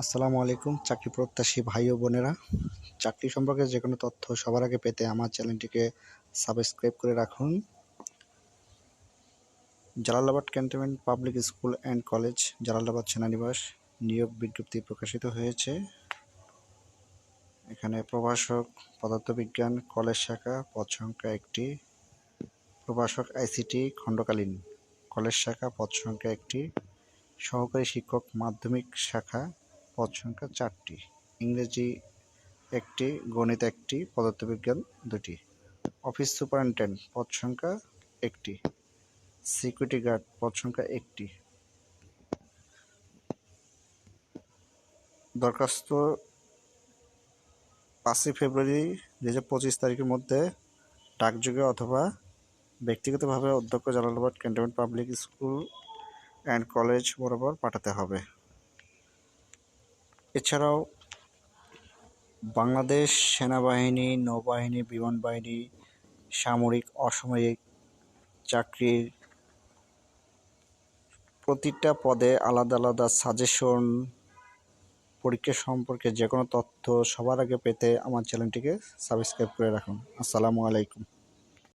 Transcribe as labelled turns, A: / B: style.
A: আসসালামু আলাইকুম, চাকরি প্রত্যাশী ভাই ও বোনেরা। চাকরি সম্পর্কে যে কোনো তথ্য সবার আগে পেতে আমার চ্যানেলটিকে সাবস্ক্রাইব করে রাখুন। Jalalabad cantonment public school and college, Jalalabad সেনানিবাস নিয়োগ বিজ্ঞপ্তি প্রকাশিত হয়েছে। এখানে প্রভাষক, পদার্থবিজ্ঞান, কলেজ শাখা, পদ সংখ্যা একটি, প্রভাষক আইসিটি খণ্ডকালীন, কলেজ শাখা, পদ সংখ্যা একটি, সহকারী শিক্ষক মাধ্যমিক শাখা পদ সংখ্যা চারটি। ইংরেজি একটি, গণিত একটি, পদার্থবিজ্ঞান দুটি। অফিস সুপারিনটেন্ডেন্ট পদ সংখ্যা একটি। সিকিউরিটি গার্ড পদ সংখ্যা একটি। দরখাস্ত পাঁচই ফেব্রুয়ারি দু হাজার পঁচিশ তারিখের মধ্যে ডাকযোগে অথবা ব্যক্তিগতভাবে অধ্যক্ষ Jalalabad cantonment public school and college বরাবর পাঠাতে হবে। এছাড়াও বাংলাদেশ সেনাবাহিনী, নৌবাহিনী বিমান বাহিনী সামরিক, অসামরিক চাকরির প্রতিটা পদে আলাদা আলাদা সাজেশন পরীক্ষা সম্পর্কে যে কোনো তথ্য সবার আগে পেতে আমার চ্যানেলটিকে সাবস্ক্রাইব করে রাখুন। আসসালামু আলাইকুম।